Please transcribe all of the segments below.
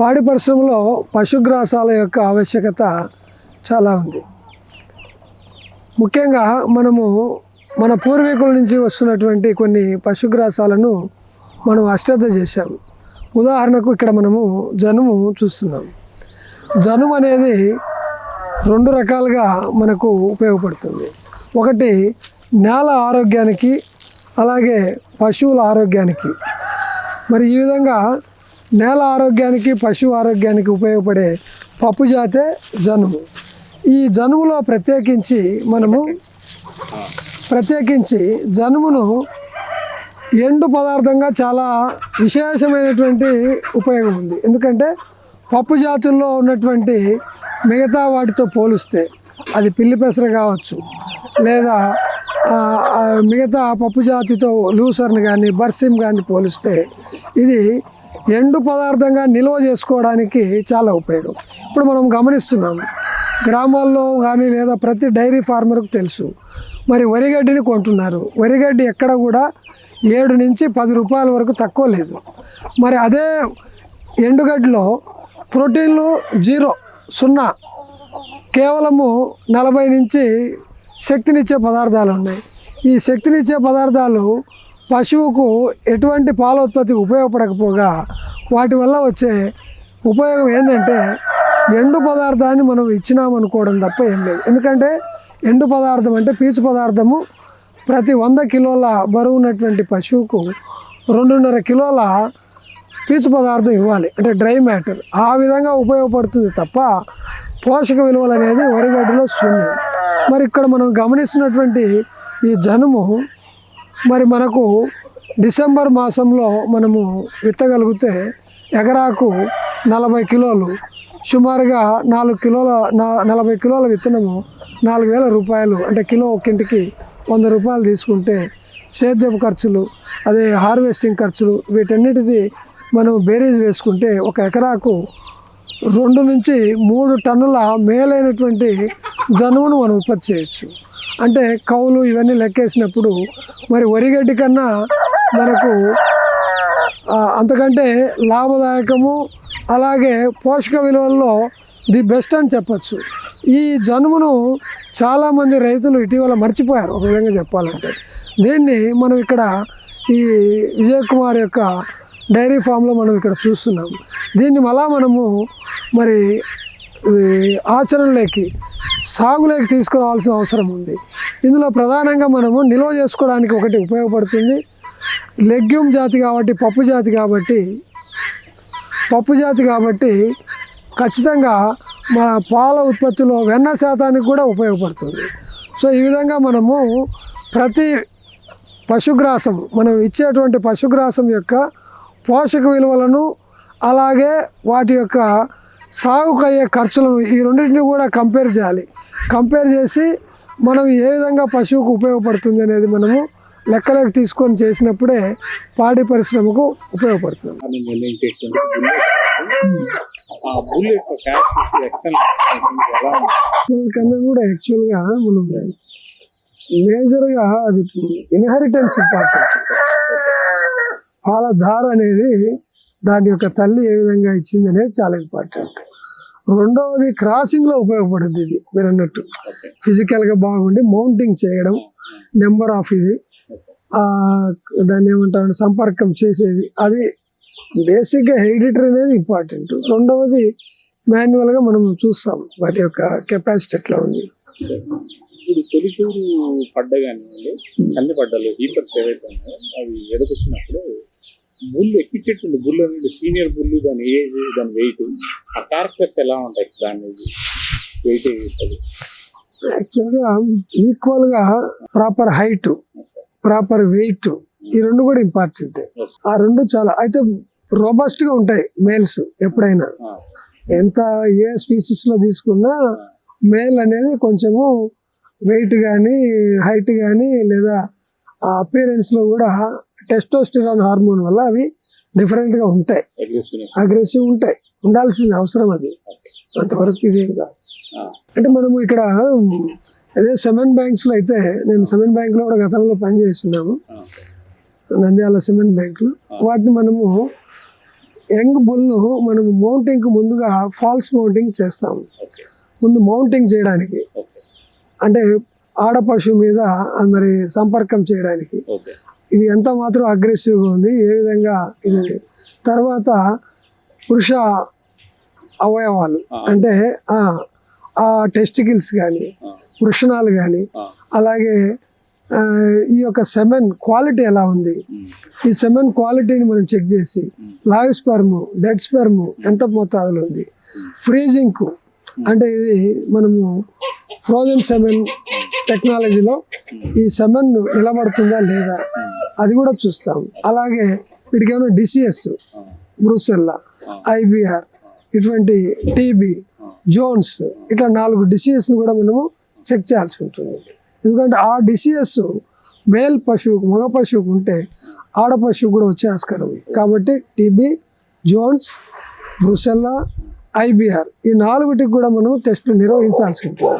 పాడి పరిశ్రమలో పశుగ్రాసాల యొక్క ఆవశ్యకత చాలా ఉంది. ముఖ్యంగా మనము మన పూర్వీకుల నుంచి వస్తున్నటువంటి కొన్ని పశుగ్రాసాలను మనం అశ్రద్ధ చేశాము ఉదాహరణకు ఇక్కడ మనము జనుము చూస్తున్నాం. జనుము అనేది రెండు రకాలుగా మనకు ఉపయోగపడుతుంది. ఒకటి నేల ఆరోగ్యానికి అలాగే పశువుల ఆరోగ్యానికి. మరి ఈ విధంగా నేల ఆరోగ్యానికి పశువు ఆరోగ్యానికి ఉపయోగపడే పప్పు జాతే జనుము. ఈ జనుములో ప్రత్యేకించి మనము ప్రత్యేకించి జనుమును ఎండు పదార్థంగా చాలా విశేషమైనటువంటి ఉపయోగం ఉంది. ఎందుకంటే పప్పు జాతుల్లో ఉన్నటువంటి మిగతా వాటితో పోలిస్తే అది పిల్లి పెసర కావచ్చు లేదా మిగతా పప్పు జాతితో లూసర్ని కానీ బర్సిమ్ కానీ పోలిస్తే ఇది ఎండు పదార్థంగా నిల్వ చేసుకోవడానికి చాలా ఉపయోగం. ఇప్పుడు మనం గమనిస్తున్నాం గ్రామాల్లో కానీ లేదా ప్రతి డైరీ ఫార్మర్కు తెలుసు. మరి వరిగడ్డిని కొంటున్నారు. వరిగడ్డి ఎక్కడ కూడా ఏడు నుంచి పది రూపాయల వరకు తక్కువ లేదు. మరి అదే ఎండుగడ్డిలో ప్రోటీన్లు జీరో సున్నా కేవలము నలభై నుంచి శక్తినిచ్చే పదార్థాలు ఉన్నాయి. ఈ శక్తినిచ్చే పదార్థాలు పశువుకు ఎటువంటి పాల ఉత్పత్తికి ఉపయోగపడకపోగా వాటి వల్ల వచ్చే ఉపయోగం ఏంటంటే ఎండు పదార్థాన్ని మనం ఇచ్చినామనుకోవడం తప్ప ఏం లేదు. ఎందుకంటే ఎండు పదార్థం అంటే పీచు పదార్థము ప్రతి వంద కిలోల బరువు ఉన్నటువంటి పశువుకు రెండున్నర కిలోల పీచు పదార్థం ఇవ్వాలి. అంటే డ్రై మ్యాటర్. ఆ విధంగా ఉపయోగపడుతుంది తప్ప పోషక విలువలు అనేది వరిగడ్డలో శూన్యం. మరి ఇక్కడ మనం గమనిస్తున్నటువంటి ఈ జనుము మరి మనకు డిసెంబర్ మాసంలో మనము విత్తగలిగితే ఎకరాకు నలభై కిలోలు సుమారుగా నాలుగు కిలోల నా నలభై కిలోల విత్తనము నాలుగు వేల రూపాయలు అంటే కిలో ఒక్కింటికి వంద రూపాయలు తీసుకుంటే సేద్యపు ఖర్చులు అదే హార్వెస్టింగ్ ఖర్చులు వీటన్నిటిది మనం బేరీజ్ వేసుకుంటే ఒక ఎకరాకు రెండు నుంచి మూడు టన్నుల మేలైనటువంటి జనుమును మనం ఉత్పత్తి చేయొచ్చు. అంటే కౌలు ఇవన్నీ లెక్కేసినప్పుడు మరి వరిగడ్డి కన్నా మనకు అంతకంటే లాభదాయకము అలాగే పోషక విలువల్లో ది బెస్ట్ అని చెప్పచ్చు. ఈ జనుమును చాలామంది రైతులు ఇటీవల మర్చిపోయారు ఒక విధంగా చెప్పాలంటే. దీన్ని మనం ఇక్కడ ఈ విజయ్ కుమార్ యొక్క డైరీ ఫామ్లో మనం ఇక్కడ చూస్తున్నాం. దీన్ని మళ్ళా మనము మరి ఆచరణలోకి సాగులోకి తీసుకురావాల్సిన అవసరం ఉంది. ఇందులో ప్రధానంగా మనము నిల్వ చేసుకోవడానికి ఒకటి ఉపయోగపడుతుంది. లెగ్యూమ్ జాతి కాబట్టి పప్పు జాతి కాబట్టి పప్పు జాతి కాబట్టి ఖచ్చితంగా మన పాల ఉత్పత్తిలో వెన్న శాతానికి కూడా ఉపయోగపడుతుంది. సో ఈ విధంగా మనము ప్రతి పశుగ్రాసం మనం ఇచ్చేటువంటి పశుగ్రాసం యొక్క పోషక విలువలను అలాగే వాటి యొక్క సాగుకు అయ్యే ఖర్చులను ఈ రెండింటిని కూడా కంపేర్ చేయాలి. కంపేర్ చేసి మనం ఏ విధంగా పశువుకు ఉపయోగపడుతుంది అనేది మనము లెక్కలోకి తీసుకొని చేసినప్పుడే పాడి పరిశ్రమకు ఉపయోగపడుతుంది. కన్నా కూడా యాక్చువల్గా మనం మేజర్గా అది ఇన్హెరిటెన్స్ ఇంపార్టెంట్ పాల ధార అనేది దాని యొక్క తల్లి ఏ విధంగా ఇచ్చింది అనేది చాలా ఇంపార్టెంట్. రెండవది క్రాసింగ్లో ఉపయోగపడుతుంది ఇది మీరు అన్నట్టు. ఫిజికల్గా బాగుండి మౌంటింగ్ చేయడం నెంబర్ ఆఫ్ ఇది. ఆ, దాన్ని ఏమంటారు సంపర్కం చేసేది. అది బేసిక్గా హెరిడిటరీ అనేది ఇంపార్టెంట్ రెండవది మాన్యువల్గా మనం చూస్తాం వాటి యొక్క కెపాసిటీ ఎట్లా ఉంది. ఇప్పుడు తొలిచూరు పడ్డ కానివ్వండి అన్ని పడ్డలు హీపర్స్ ఏవైతే ఉన్నాయో అవి ఎదకొచ్చినప్పుడు బుల్ ఎక్కిచ్చేటువంటి బుల్ అనేది సీనియర్ బుల్ దాని ఏజ్ దాని వెయిట్ ఆ క్యారెక్టర్స్ ఎలా ఉంటాయి? దాని వెయిట్ అది యాక్చువల్గా ఈక్వల్గా ప్రాపర్ హైట్ ప్రాపర్ వెయిట్ ఈ రెండు కూడా ఇంపార్టెంట్ ఆ రెండు చాలా అయితే రోబస్ట్గా ఉంటాయి మేల్స్ ఎప్పుడైనా. ఎంత ఏ స్పీసీస్లో తీసుకున్నా మేల్ అనేది కొంచెము వెయిట్ కానీ హైట్ కానీ లేదా అపియరెన్స్లో కూడా టెస్టోస్టిరాన్ హార్మోన్ వల్ల అవి డిఫరెంట్గా ఉంటాయి. అగ్రెసివ్ ఉంటాయి. ఉండాల్సిన అవసరం అది. అంతవరకు ఇది అంటే మనము ఇక్కడ అదే సెమెన్ బ్యాంక్స్లో అయితే నేను సెమెన్ బ్యాంక్లో కూడా గతంలో పనిచేస్తున్నాము నంద్యాల సిమెంట్ బ్యాంకులో వాటిని మనము యంగ్ బుల్ను మనం మౌంటింగ్ ముందుగా ఫాల్స్ మౌంటింగ్ చేస్తాం ఓకే. ముందు మౌంటింగ్ చేయడానికి. అంటే ఆడ పశువు మీద మరి సంపర్కం చేయడానికి. ఇది ఎంత మాత్రం అగ్రెసివ్గా ఉంది ఏ విధంగా ఇది తర్వాత పురుష అవయవాలు. అంటే ఆ, టెస్టికల్స్ కానీ వృషణాలు కానీ అలాగే ఈ యొక్క సెమెన్ క్వాలిటీ ఎలా ఉంది? ఈ సెమెన్ క్వాలిటీని మనం చెక్ చేసి లైవ్ స్పెర్మ్ డెడ్ స్పెర్మ్ ఎంత మోతాదులో ఉంది? ఫ్రీజింగ్ అంటే ఇది మనము ఫ్రోజన్ సెమెన్ టెక్నాలజీలో ఈ సెమెన్ నిలబడుతుందా లేదా? అది కూడా చూస్తాం అలాగే వీటికి ఏమైనా బ్రూసెల్లా ఐబిఆర్ ఇటువంటి టీబీ జోన్స్ ఇట్లా నాలుగు డిసీజెస్ని కూడా మనము చెక్ చేయాల్సి ఉంటుంది. ఎందుకంటే ఆ డిసీజెస్ మేల్ పశువుకు మగ పశువుకు ఉంటే ఆడ పశువు కూడా వచ్చే ఆస్కారం ఉంది కాబట్టి టీబీ జోన్స్ బ్రుసెల్లా ఐబిఆర్ ఈ నాలుగుటికి కూడా మనం టెస్టులు నిర్వహించాల్సి ఉంటుంది.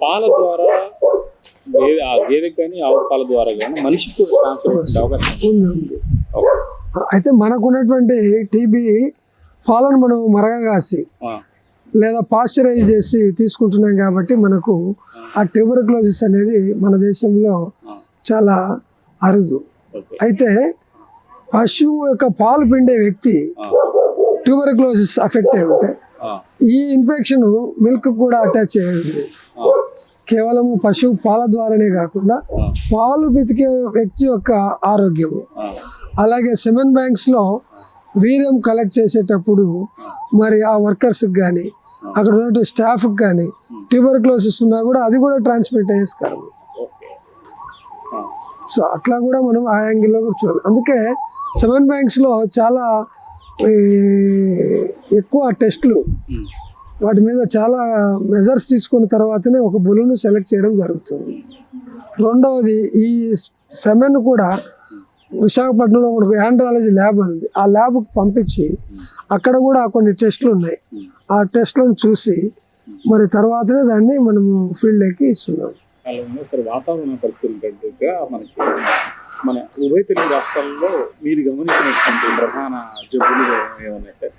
పాల ద్వారా గేదె ఆ గేదెకి కానీ ఆవు పాల ద్వారా కానీ మనిషికి కూడా ట్రాన్స్ఫర్ అవకాశం ఉంది. అయితే మనకున్నటువంటి టీబీ పాలను మనం మరగగాసి లేదా పాశ్చరైజ్ చేసి తీసుకుంటున్నాం కాబట్టి మనకు ఆ. ట్యూబర్క్లోసిస్ అనేది మన దేశంలో చాలా అరుదు. అయితే పశువు యొక్క పాలు పిండే వ్యక్తి ట్యూబర్క్లోసిస్ అఫెక్ట్ అయి ఉంటే ఆ, ఈ ఇన్ఫెక్షన్ మిల్క్ కూడా అటాచ్ అయ్యింది కేవలం పశువు పాల ద్వారానే కాకుండా పాలు పితికే వ్యక్తి యొక్క ఆరోగ్యము. అలాగే సెమెన్ బ్యాంక్స్లో వీర్యం కలెక్ట్ చేసేటప్పుడు మరి ఆ వర్కర్స్కి కానీ అక్కడ ఉన్న స్టాఫ్కి కానీ ట్యూబర్క్లోసిస్ ఉన్నా కూడా అది కూడా ట్రాన్స్మిట్. ఆ, సో అట్లా కూడా మనం ఆ యాంగిల్లో కూడా చూడాలి. అందుకే సెవెన్ బ్యాంక్స్లో చాలా ఎక్కువ టెస్ట్లు వాటి మీద చాలా మెజర్స్ తీసుకున్న తర్వాతనే ఒక బులును సెలెక్ట్ చేయడం జరుగుతుంది. రెండవది ఈ సెమెన్ కూడా విశాఖపట్నంలో మనకు యాండ్రాలజీ ల్యాబ్ ఉంది. ఆ ల్యాబ్కి పంపించి అక్కడ కూడా కొన్ని టెస్టులు ఉన్నాయి. ఆ టెస్ట్లను చూసి మరి తర్వాతనే దాన్ని మనము ఫీల్డ్లోకి ఇస్తున్నాం. వాతావరణ పరిస్థితులు మనకి మన ఉభయ తెలుగు రాష్ట్రాల్లో మీరు గమనించినటువంటి ప్రధాన జబ్బులు ఏమున్నాయి సార్?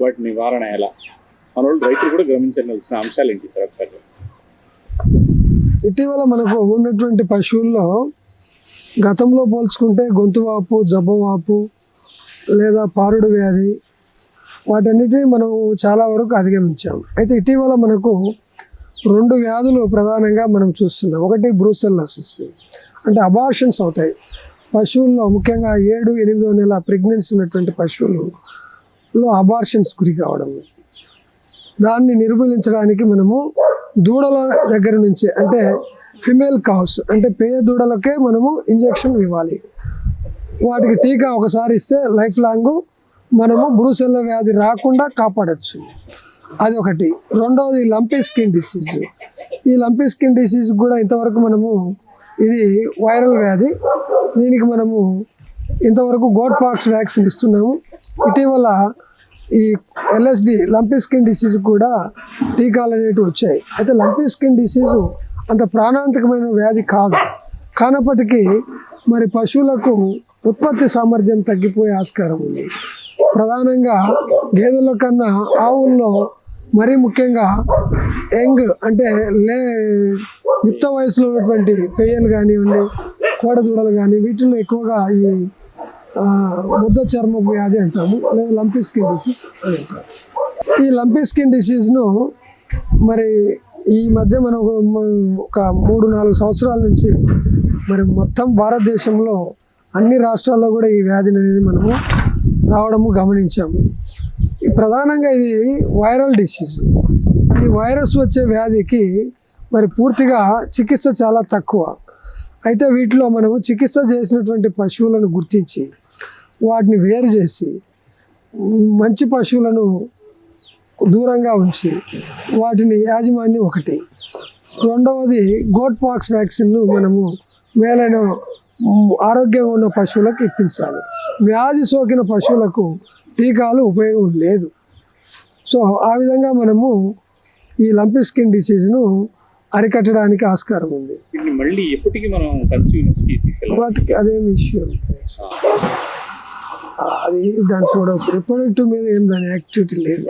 వాటి నివారణ ఎలా? మన వాళ్ళు రైతులు కూడా గమనించాల్సిన అంశాలు ఏంటి సార్ ఒకసారి ఇటీవల మనకు ఉన్నటువంటి పశువుల్లో గతంలో పోల్చుకుంటే గొంతు వాపు లేదా పారుడు వ్యాధి వాటన్నిటిని మనం చాలా వరకు అధిగమించాం. అయితే ఇటీవల మనకు రెండు వ్యాధులు ప్రధానంగా మనం చూస్తున్నాం. ఒకటి బ్రూసెల్లాసిస్ అంటే అబార్షన్స్ అవుతాయి. పశువుల్లో ముఖ్యంగా ఏడు ఎనిమిదో నెల ప్రెగ్నెన్సీ ఉన్నటువంటి పశువులు అబార్షన్స్ గురి కావడం. దాన్ని నిర్మూలించడానికి మనము దూడల దగ్గర నుంచి అంటే ఫిమేల్ కావ్స్ అంటే పేయ దూడలకే మనము ఇంజెక్షన్ ఇవ్వాలి. వాటికి టీకా ఒకసారి ఇస్తే లైఫ్ లాంగ్ మనము బ్రూసెల్ల వ్యాధి రాకుండా కాపాడచ్చు. అది ఒకటి రెండవది లంపీ స్కిన్ డిసీజ్ ఈ లంపీ స్కిన్ డిసీజ్ కూడా ఇంతవరకు మనము ఇది వైరల్ వ్యాధి. దీనికి మనము ఇంతవరకు గోట్ పాక్స్ వ్యాక్సిన్ ఇస్తున్నాము. ఇటీవల ఈ ఎల్ఎస్డి లంపీ స్కిన్ డిసీజ్ కూడా టీకాలు అనేటివి వచ్చాయి. అయితే లంపీ స్కిన్ డిసీజు అంత ప్రాణాంతకమైన వ్యాధి కాదు. కానప్పటికీ మరి పశువులకు ఉత్పత్తి సామర్థ్యం తగ్గిపోయే ఆస్కారం ఉంది. ప్రధానంగా గేదెల కన్నా ఆవుల్లో మరీ ముఖ్యంగా యంగ్ అంటే లే యుక్త వయసులో ఉన్నటువంటి పెయ్యలు కానివ్వండి కోడదూడలు కానీ వీటిల్లో ఎక్కువగా ఈ ముద్ద చర్మ వ్యాధి అంటాము లేదా లంపీ స్కిన్ డిసీజ్ అని అంటారు. ఈ లంపీ స్కిన్ డిసీజ్ను మరి ఈ మధ్య మనం ఒక ఒక మూడు నాలుగు సంవత్సరాల నుంచి మరి మొత్తం భారతదేశంలో అన్ని రాష్ట్రాల్లో కూడా ఈ వ్యాధిని అనేది మనము రావడము గమనించాము. ఈ ప్రధానంగా ఇది వైరల్ డిసీజ్. ఈ వైరస్ వచ్చే వ్యాధికి మరి పూర్తిగా చికిత్స చాలా తక్కువ. అయితే వీటిలో మనము చికిత్స చేసినటువంటి పశువులను గుర్తించి వాటిని వేరు చేసి మంచి పశువులను దూరంగా ఉంచి వాటిని యాజమాన్యం ఒకటి. రెండవది గోట్ పాక్స్ వ్యాక్సిన్ను మనము మేలైన ఆరోగ్యంగా ఉన్న పశువులకు ఇప్పించాలి. వ్యాధి సోకిన పశువులకు టీకాలు ఉపయోగం లేదు. సో ఆ విధంగా మనము ఈ లంపీ స్కిన్ డిసీజ్ను అరికట్టడానికి ఆస్కారం ఉంది. మళ్ళీ ఎప్పటికీ మనం కన్స్యూమర్స్కి తీసుకెళ్ళాలి. వాటికి అదేమి ఇష్యూ ఏం లేదు. అది దాంట్లో రిప్రొడక్టివ్ మీద ఏం దాని యాక్టివిటీ లేదు